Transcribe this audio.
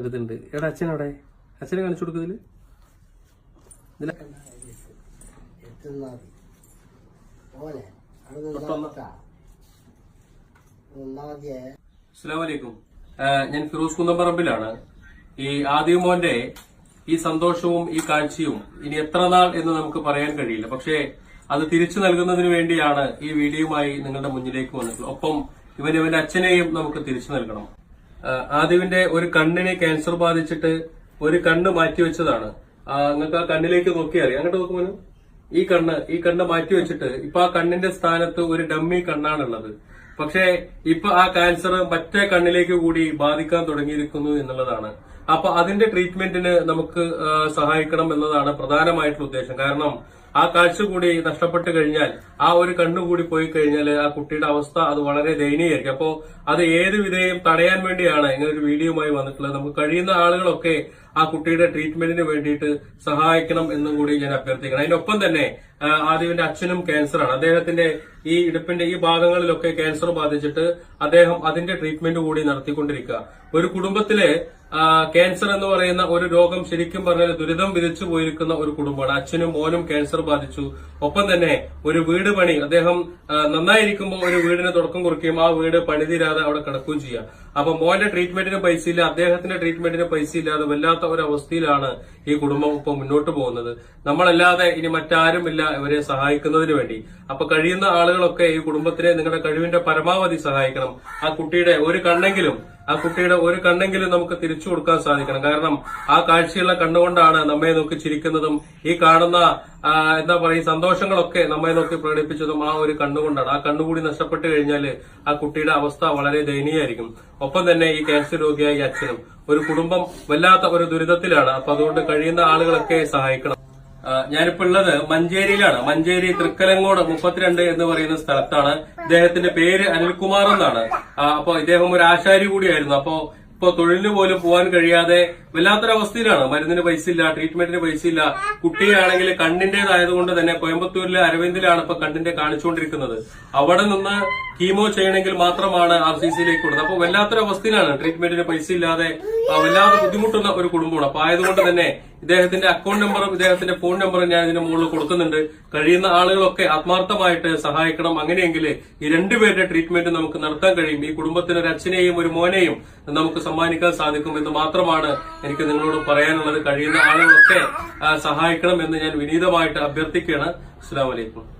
എടുത്തുണ്ട് എടാ അച്ഛനവിടെ? അച്ഛനെ കാണിച്ചു കൊടുക്കതിൽ ഇതില. എത്തുന്നത് പോലെ അവിടെ പെട്ടെന്ന്. ഒന്നാമത്തെ അസ്സാം വലൈക്കും ഞാൻ ഫിറോസ് കുന്നംപറമ്പിലാണ്. ഈ ആദിമോന്റെ ഈ സന്തോഷവും ഈ കാഴ്ചയും ഇനി എത്ര നാൾ എന്ന് നമുക്ക് പറയാൻ കഴിയില്ല. പക്ഷേ അത് തിരിച്ചു നൽകുന്നതിന് വേണ്ടിയാണ് ഈ വീഡിയോയുമായി നിങ്ങളുടെ മുന്നിലേക്ക് വന്നിട്ടുള്ളത്. ഒപ്പം ഇവൻ ഇവന്റെ അച്ഛനെയും നമുക്ക് തിരിച്ചു നൽകണം. ആദിവിന്റെ ഒരു കണ്ണിനെ ക്യാൻസർ ബാധിച്ചിട്ട് ഒരു കണ്ണ് മാറ്റിവെച്ചതാണ് നിങ്ങൾക്ക് ആ കണ്ണിലേക്ക് നോക്കിയാൽ അറിയാം. അങ്ങോട്ട് നോക്കുമ്പോൾ ഈ കണ്ണ് ഈ കണ്ണ് മാറ്റി വെച്ചിട്ട് ഇപ്പൊ ആ കണ്ണിന്റെ സ്ഥാനത്ത് ഒരു ഡമ്മി കണ്ണാണുള്ളത്. പക്ഷേ ഇപ്പൊ ആ ക്യാൻസർ മറ്റേ കണ്ണിലേക്ക് കൂടി ബാധിക്കാൻ തുടങ്ങിയിരിക്കുന്നു എന്നുള്ളതാണ്. അപ്പൊ അതിന്റെ ട്രീറ്റ്മെന്റിന് നമുക്ക് സഹായിക്കണം എന്നതാണ് പ്രധാനമായിട്ടുള്ള ഉദ്ദേശം. കാരണം ആ കാഴ്ച കൂടി നഷ്ടപ്പെട്ടു കഴിഞ്ഞാൽ ആ ഒരു കണ്ണുകൂടി പോയി കഴിഞ്ഞാൽ ആ കുട്ടിയുടെ അവസ്ഥ അത് വളരെ ദയനീയമായിരിക്കും. അപ്പോ അത് ഏത് വിധേയം തടയാൻ വേണ്ടിയാണ് ഇങ്ങനെ ഒരു വീഡിയോയുമായി വന്നിട്ടുള്ളത്. നമുക്ക് കഴിയുന്ന ആളുകളൊക്കെ ആ കുട്ടിയുടെ ട്രീറ്റ്മെന്റിന് വേണ്ടിയിട്ട് സഹായിക്കണം എന്നും കൂടി ഞാൻ അഭ്യർത്ഥിക്കണം അതിനൊപ്പം തന്നെ ആദ്യവിന്റെ അച്ഛനും ക്യാൻസറാണ് അദ്ദേഹത്തിന്റെ ഈ ഇടുപ്പിന്റെ ഈ ഭാഗങ്ങളിലൊക്കെ ക്യാൻസർ ബാധിച്ചിട്ട് അദ്ദേഹം അതിന്റെ ട്രീറ്റ്മെന്റ് കൂടി നടത്തിക്കൊണ്ടിരിക്കുക. ഒരു കുടുംബത്തിലെ ക്യാൻസർ എന്ന് പറയുന്ന ഒരു രോഗം ശരിക്കും പറഞ്ഞാൽ ദുരിതം വിധിച്ചു പോയിരിക്കുന്ന ഒരു കുടുംബമാണ്. അച്ഛനും മോനും ക്യാൻസർ ബാധിച്ചു. ഒപ്പം തന്നെ ഒരു വീട് പണി. അദ്ദേഹം നന്നായിരിക്കുമ്പോൾ ഒരു വീടിന് തുടക്കം കുറിക്കുകയും ആ വീട് പണിതീരാതെ അവിടെ കിടക്കുകയും ചെയ്യുക അപ്പൊ മോന്റെ ട്രീറ്റ്മെന്റിന് പൈസ ഇല്ല അദ്ദേഹത്തിന്റെ ട്രീറ്റ്മെന്റിന് പൈസ ഇല്ലാതെ വല്ലാത്ത ഒരു അവസ്ഥയിലാണ് ഈ കുടുംബം ഇപ്പൊ മുന്നോട്ട് പോകുന്നത്. നമ്മളല്ലാതെ ഇനി മറ്റാരും ഇല്ല ഇവരെ സഹായിക്കുന്നതിന് വേണ്ടി. അപ്പൊ കഴിയുന്ന ആളുകളൊക്കെ ഈ കുടുംബത്തിനെ നിങ്ങളുടെ കഴിവിന്റെ പരമാവധി സഹായിക്കണം. ആ കുട്ടിയുടെ ഒരു കണ്ണെങ്കിലും ആ കുട്ടിയുടെ ഒരു കണ്ണെങ്കിലും നമുക്ക് തിരിച്ചു കൊടുക്കാൻ സാധിക്കണം. കാരണം ആ കാഴ്ചയുള്ള കണ്ണുകൊണ്ടാണ് നമ്മെ നോക്കി ചിരിക്കുന്നതും ഈ കാണുന്ന എന്താ പറയുക സന്തോഷങ്ങളൊക്കെ നമ്മെ നോക്കി പ്രകടിപ്പിച്ചതും ആ ഒരു കണ്ണുകൊണ്ടാണ്. ആ കണ്ണുകൂടി നഷ്ടപ്പെട്ടു കഴിഞ്ഞാൽ ആ കുട്ടിയുടെ അവസ്ഥ വളരെ ദയനീയമായിരിക്കും. ഒപ്പം തന്നെ ഈ ക്യാൻസർ രോഗിയായ അച്ഛനും ഒരു കുടുംബം വല്ലാത്ത ഒരു ദുരിതത്തിലാണ്. അപ്പൊ അതുകൊണ്ട് കഴിയുന്ന ആളുകളൊക്കെ സഹായിക്കണം. ഞാനിപ്പോ ഉള്ളത് മഞ്ചേരിയിലാണ്. മഞ്ചേരി തൃക്കലങ്ങോട് മുപ്പത്തിരണ്ട് എന്ന് പറയുന്ന സ്ഥലത്താണ്. ഇദ്ദേഹത്തിന്റെ പേര് അനിൽകുമാർ എന്നാണ്. അപ്പൊ ഇദ്ദേഹം ഒരു ആശാരി കൂടിയായിരുന്നു. അപ്പോ ഇപ്പൊ തൊഴിലിന് പോലും പോകാൻ കഴിയാതെ വല്ലാത്തൊരവസ്ഥയിലാണ്. മരുന്നിന് പൈസ ഇല്ല ട്രീറ്റ്മെന്റിന് പൈസ ഇല്ല. കുട്ടിയാണെങ്കിൽ കണ്ണിന്റേതായതുകൊണ്ട് തന്നെ കോയമ്പത്തൂരിലെ അരവിന്ദിലാണ് ഇപ്പൊ കണ്ണിന്റെ കാണിച്ചുകൊണ്ടിരിക്കുന്നത്. അവിടെ നിന്ന് കീമോ ചെയ്യണമെങ്കിൽ മാത്രമാണ് ആർ സി സിയിലേക്ക് കൊടുത്തത്. അപ്പൊ വല്ലാത്തൊരവസ്ഥയിലാണ് ട്രീറ്റ്മെന്റിന് പൈസ ഇല്ലാതെ വല്ലാതെ ബുദ്ധിമുട്ടുന്ന ഒരു കുടുംബമാണ്. അപ്പൊ ആയതുകൊണ്ട് തന്നെ ഇദ്ദേഹത്തിന്റെ അക്കൗണ്ട് നമ്പറും ഇദ്ദേഹത്തിന്റെ ഫോൺ നമ്പറും ഞാൻ ഇതിന്റെ മുകളിൽ കൊടുക്കുന്നുണ്ട്. കഴിയുന്ന ആളുകളൊക്കെ ആത്മാർത്ഥമായിട്ട് സഹായിക്കണം. അങ്ങനെയെങ്കിൽ ഈ രണ്ടുപേരുടെ ട്രീറ്റ്മെന്റ് നമുക്ക് നടത്താൻ കഴിയും. ഈ കുടുംബത്തിന് ഒരു അച്ഛനെയും ഒരു മോനെയും നമുക്ക് സമ്മാനിക്കാൻ സാധിക്കും എന്ന് മാത്രമാണ് എനിക്ക് നിങ്ങളോട് പറയാനുള്ളത്. കഴിയുന്ന ആളുകളൊക്കെ സഹായിക്കണം എന്ന് ഞാൻ വിനീതമായിട്ട് അഭ്യർത്ഥിക്കുകയാണ്. അസ്സാം വലൈക്കും